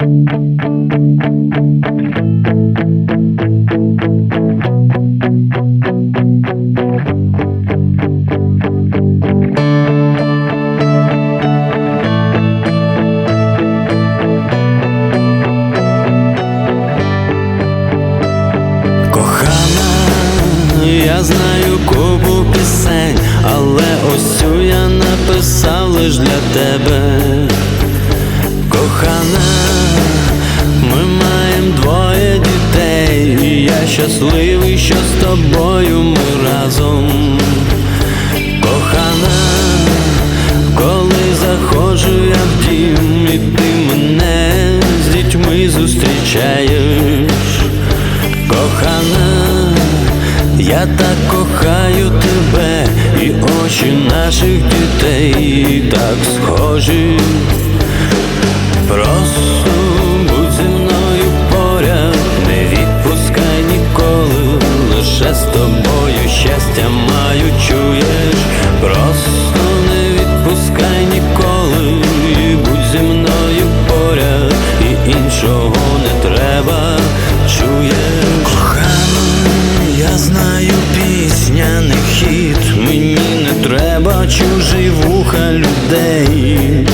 Я знаю купу пісень, але ось я написав лиш для тебе. Кохана, щасливий, що з тобою ми разом. Кохана, коли заходжу я в дім, і ти мене з дітьми зустрічаєш. Кохана, я так кохаю тебе, і очі наших дітей так схожі. Щастя маю, чуєш, просто не відпускай ніколи, і будь зі мною поряд, і іншого не треба, чуєш. Кохана, я знаю пісня, не хіт, мені не треба чужий вуха людей.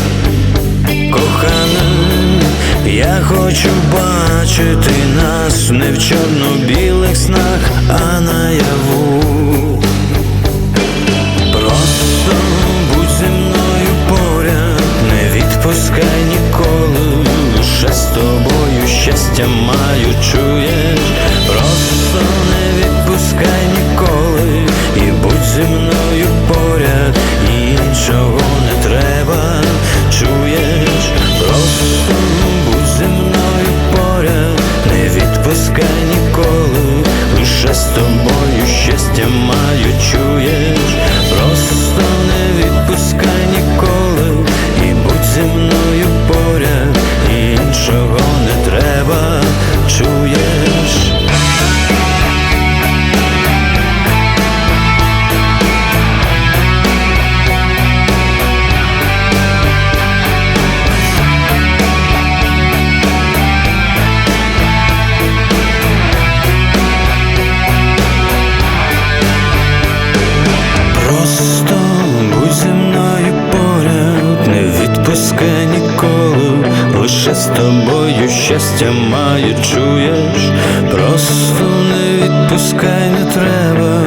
Кохана, я хочу бачити нас не в чорно-білих снах, а наяву. Щастя маю, чуєш, просто не відпускай ніколи, і будь зі мною поряд, і іншого не треба, чуєш, просто будь зі мною поряд, не відпускай ніколи, лише з тобою щастя маю, чуєш, просто з тобою щастя маю, чуєш, просто не відпускай, не треба,